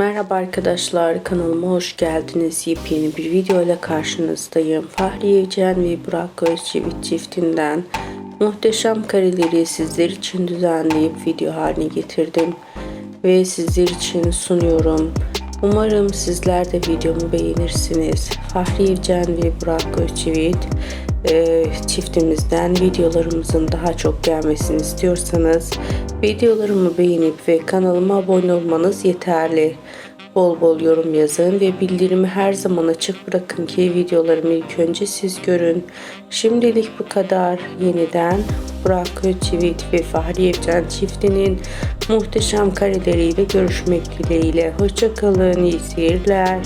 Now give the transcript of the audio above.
Merhaba arkadaşlar kanalıma hoş geldiniz. Yepyeni bir video ile karşınızdayım. Fahri Evcen ve Burak Özçivit çiftinden muhteşem kareleri sizler için düzenleyip video haline getirdim. Ve sizler için sunuyorum. Umarım sizler de videomu beğenirsiniz. Fahri Evcen ve Burak Özçivit e, çiftimizden videolarımızın daha çok gelmesini istiyorsanız videolarımı beğenip ve kanalıma abone olmanız yeterli. Bol bol yorum yazın ve bildirimi her zaman açık bırakın ki videolarımı ilk önce siz görün. Şimdilik bu kadar. Yeniden Burak Özçivit ve Fahri Evcen çiftinin muhteşem kareleriyle görüşmek dileğiyle. Hoşçakalın, iyi seyirler.